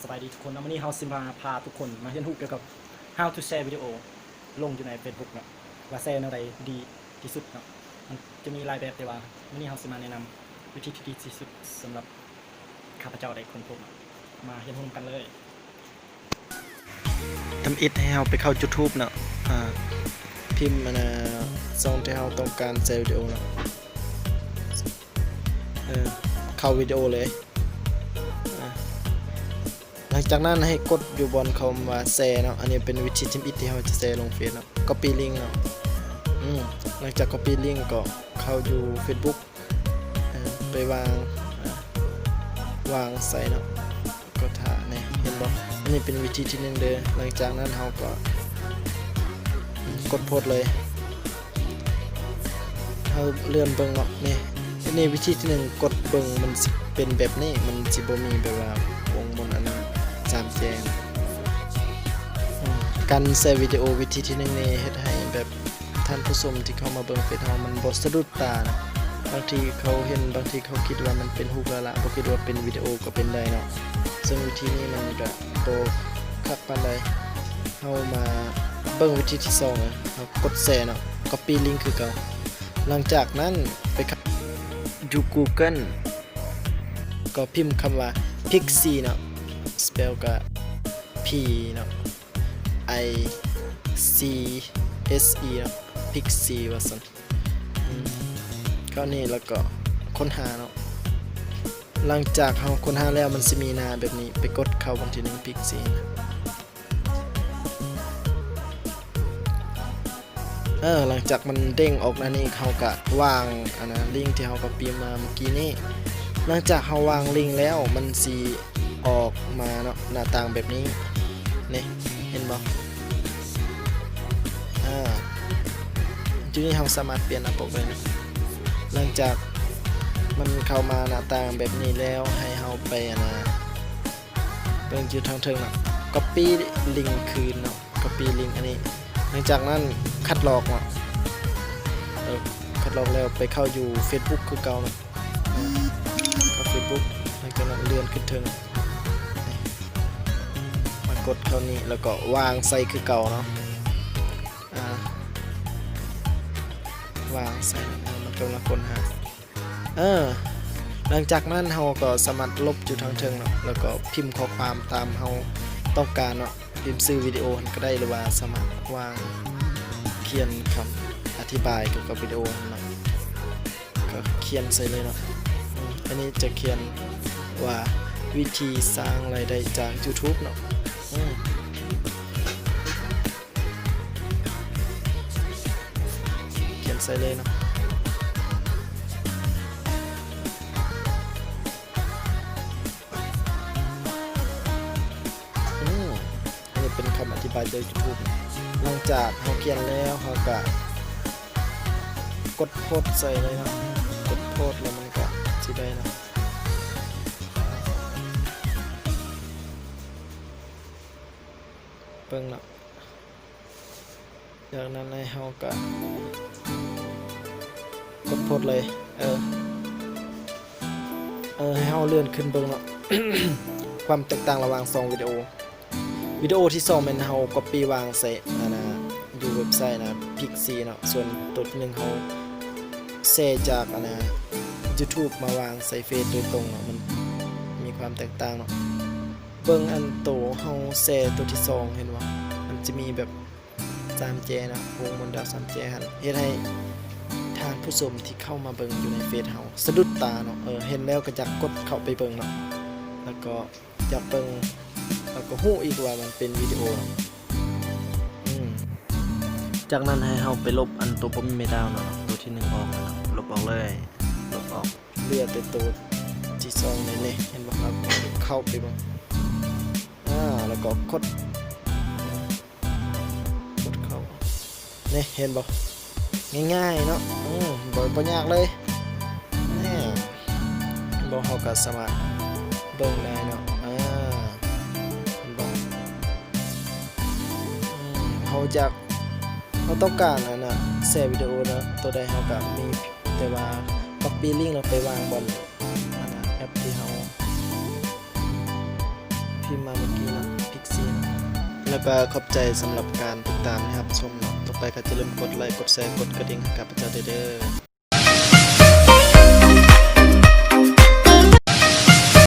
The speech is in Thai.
สบายดีทุกคนนะวันนี้เฮาสิมาพาทุกคนมาเรียนรู้เกี่ยวกับ how to share video ลงอยู่ใน Facebook เนาะว่าแชร์ในใดดีที่สุดเนาะมันจะมีหลายแบบแต่ว่าวันนี้เฮาสิมาแนะนำวิธีที่ดีที่สุดสำหรับข้าพเจ้าได้คนพบเนาะมาเรียนรู้กันเลยทำอิดให้เราไปเข้า YouTube เนาะอ่าพิมพ์มันะซองที่เราต้องการแชร์วิดีโอเนาะเออเข้าวิดีโอเลย หลังจากนั้นให้กดอยู่บนคำว่าแชร์เนาะอันนี้เป็นวิธีทิมอิดที่เราจะแชร์ลงเฟซเนาะ copy link เนาะอืมหลังจาก copy link ก็เข้าอยู่ Facebook ไปวางวางใส่เนาะก็ถ่าเนี่ยเห็นบ่อันนี้เป็นวิธีที่หนึ่งเด้อหลังจากนั้นเราก็กดโพสเลยเราเลื่อนเบิ่งเนาะนี่อันนี้วิธีที่หนึ่งกดเบิ่งมันเป็นแบบนี้มันสิบ่มีแบบว่าวงบนอันนั้น สามแจงการแชร์วิดีโอวิธีที่หนึ่งนี่เฮ็ดให้แบบท่านผู้ชมที่เข้ามาเบิ่งเฟซเฮามันบ่สะดุดตานะบางทีเขาเห็นบางทีเขาคิดว่ามันเป็นรูปละละบ่คิดว่าเป็นวิดีโอก็เป็นได้เนาะซึ่งวิธีนี้มันก็โตคักปานใดเอามาเบิ่งวิธีที่สองเอากดแชร์เนาะ copy link คือเก่าหลังจากนั้นไปข้าอยู่ Google ก็พิมพ์คำว่า pixie เนาะ spell ก็ p เนาะ i c s e เนาะ pixie ว่าซั่นก็นี่แล้วก็ค้นหาเนาะหลังจากเราค้นหาแล้วมันจะมีหน้าแบบนี้ไปกดเข้าบางทีหนึ่งพิกซีเออหลังจากมันเด้งออกแล้วนี่เขาก็วางอันนะลิงก์ที่เขาก็ปีมาเมื่อกี้นี้หลังจากเขาวางลิงก์แล้วมันสี ออกมาเนาะหน้าต่างแบบนี้นี่เห็นบ่อ่าทีนี้เราสามารถเปลี่ยนระบบเลยนะหลังจากมันเข้ามาหน้าต่างแบบนี้แล้วให้เฮาไปนะเบิ่งอยู่ทางเทิงนะ copy ลิงก์คืนเนาะ copy ลิงก์อันนี้ หลังจากนั้นคัดลอกเนาะคัดลอกแล้วไปเข้าอยู่ Facebook คือเก่าเนาะเออเข้า Facebook หลังจากนั้นเลื่อนขึ้นเทิง กดเข้านี้แล้วก็วางใส่คือเก่าเนาะวางใส่เออมันกำลังคนหาเออหลังจากนั้นเราก็สามารถลบอยู่ทางเทิงเนาะแล้วก็พิมพ์ข้อความตามเราต้องการเนาะพิมพ์ซื้อวิดีโอก็ได้หรือว่าสามารถวางเขียนคำอธิบายเกี่ยวกับวิดีโอเนาะก็เขียนใส่เลยเนาะอันนี้จะเขียนว่าวิธีสร้างรายได้จาก YouTube เนาะ เขียนใส่เลยเนาะอันนี้เป็นคำอธิบายโดย YouTube หลังจากเราเขียนแล้วเราก็กดโพสใส่เลยนะกดโพสแล้วมันก็สิได้นะ บิ่งเนาะจากนั้นให้เราก็กดพสต์เลย เออ เออ ให้เราเลื่อนขึ้นเบิ่งเนาะ ความแตกต่างระหว่างสองวิดีโอ วิดีโอที่สองเป็นเฮา copy วางใส่อันนะอยู่เว็บไซต์นะ Pixie เนาะ ส่วนตัวที่หนึ่งเฮาแชร์จากอันนะ YouTube มาวางใส่เฟซโดยตรงเนาะ มันมีความแตกต่างเนาะ เบิ่งอันโตเฮาแชร์ตัวที่สองเห็นว่ามันจะมีแบบ3แจนะวงบนดาว3แจหั่นเฮ็ดให้ทานผู้ชมที่เข้ามาเบิ่งอยู่ในเฟซเฮาสะดุดตาเนาะเออเห็นแล้วก็อยากกดเข้าไปเบิ่งเนาะแล้วก็อยากเบิ่งแล้วก็ฮู้อีกว่ามันเป็นวิดีโอเนาะอืมจากนั้นให้เฮาไปลบอันตัวบ่มีไม่ดาวเนาะตัวที่หนึ่งออกเนาะลบออกเลยลบออกเหลือแต่ตัวที่สองนี่นี่เห็นบ่ครับเข้าไปบ่ อ่าแล้วก็กดกดเข้านี่เห็นบ่ง่ายๆเนาะอืมบ่บ่ยากเลยนี่บ่เฮาก็สามารถเบิ่งได้เนาะอ่าเห็นบ่อืมเขาจากเขาต้องการอันน่ะแชร์วิดีโอเนาะตัวใดเขาก็มีแต่ว่า copy link เราไปวางบน แล้วก็ขอบใจสำหรับการติดตามนะครับชมต่อไปก็จะลืมกดไลค์กดแชร์กดกระดิ่งให้กับพระเจ้าเด้อ